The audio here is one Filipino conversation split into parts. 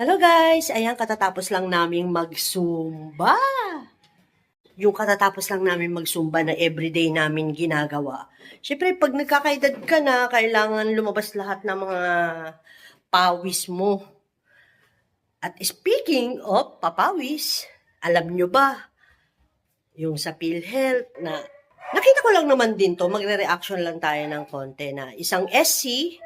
Hello guys! Ayan, katatapos lang naming magsumba. Yung katatapos lang namin magsumba na everyday namin ginagawa. Siyempre, pag nagkakaedad ka na, kailangan lumabas lahat ng mga pawis mo. At speaking of papawis, alam nyo ba, yung sa PhilHealth na nakita ko lang naman din to, magre-reaction lang tayo ng konti na isang SC,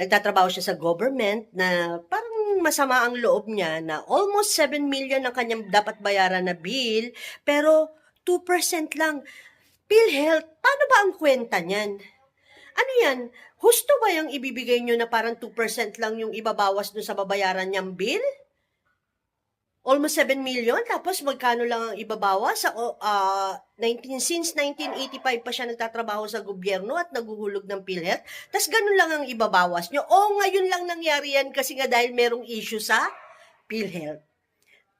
nagtatrabaho siya sa government na parang masama ang loob niya na almost 7 million ang kanyang dapat bayaran na bill, pero 2% lang. PhilHealth, paano ba ang kwenta niyan? Ano yan? Husto ba yung ibibigay nyo na parang 2% lang yung ibabawas dun sa babayaran niyang bill? Almost 7 million, tapos magkano lang ang ibabawas? Sa, o, ah, 19, since 1985 pa siya nagtatrabaho sa gobyerno at naguhulog ng PhilHealth, tapos ganun lang ang ibabawas nyo. O ngayon lang nangyari yan kasi nga dahil merong issue sa PhilHealth.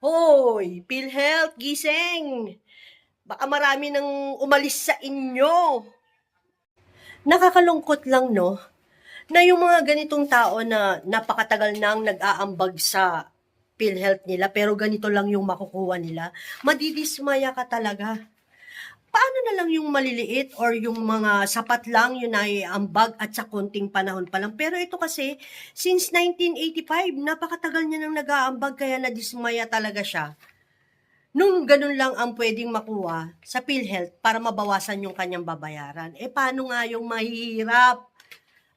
Hoy, PhilHealth, gising! Baka marami nang umalis sa inyo. Nakakalungkot lang, no? Na yung mga ganitong tao na napakatagal nang nag-aambag sa PhilHealth nila, pero ganito lang yung makukuha nila, madidismaya ka talaga. Paano na lang yung maliliit or yung mga sapat lang yung naiambag at sa konting panahon pa lang. Pero ito kasi, since 1985, napakatagal niya nang nag-aambag kaya nadismaya talaga siya. Nung ganun lang ang pwedeng makuha sa PhilHealth para mabawasan yung kanyang babayaran. Eh paano nga yung mahirap?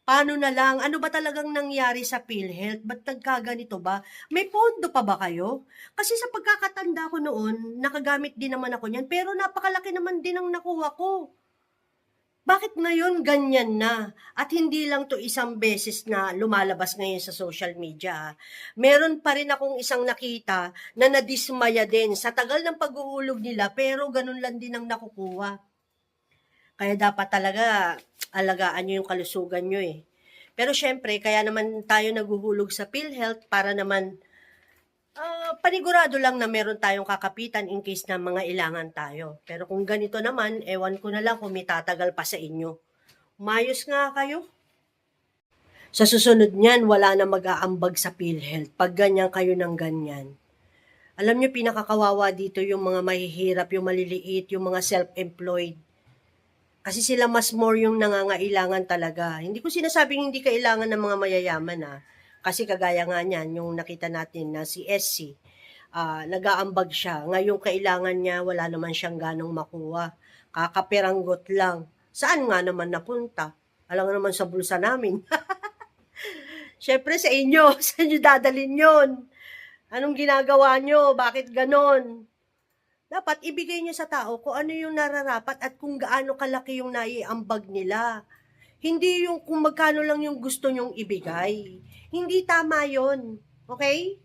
Paano na lang? Ano ba talagang nangyari sa PhilHealth? Ba't nagkaganito ba? May pondo pa ba kayo? Kasi sa pagkakatanda ko noon, nakagamit din naman ako niyan, pero napakalaki naman din ang nakuha ko. Bakit ngayon ganyan na? At hindi lang to isang beses na lumalabas ngayon sa social media. ah. Meron pa rin akong isang nakita na nadismaya din sa tagal ng paghuhulog nila pero ganun lang din ang nakukuha. Kaya dapat talaga alagaan nyo yung kalusugan nyo eh. Pero syempre, kaya naman tayo naguhulog sa PhilHealth para naman ah, panigurado lang na meron tayong kakapitan in case na mga ilangan tayo. Pero kung ganito naman, ewan ko na lang kung may tatagal pa sa inyo. Mayos nga kayo. Sa susunod niyan, wala na mag-aambag sa PhilHealth pag ganyan kayo ng ganyan. Alam niyo, pinakakawawa dito yung mga mahihirap, yung maliliit, yung mga self-employed. Kasi sila mas more yung nangangailangan talaga. Hindi ko sinasabing hindi kailangan ng mga mayayaman ah. Kasi kagaya nga niyan, yung nakita natin na si SC, ah, nag-aambag siya. Ngayong kailangan niya, wala naman siyang ganong makuha. Kakaperanggot lang. Saan nga naman napunta? Alam naman sa bulsa namin. Siyempre sa inyo, sa inyo dadalin yon. Anong ginagawa nyo? Bakit ganon? Dapat ibigay nyo sa tao kung ano yung nararapat at kung gaano kalaki yung naiambag nila. Hindi yung kung magkano lang yung gusto nyong ibigay. Hindi tama yon. Okay?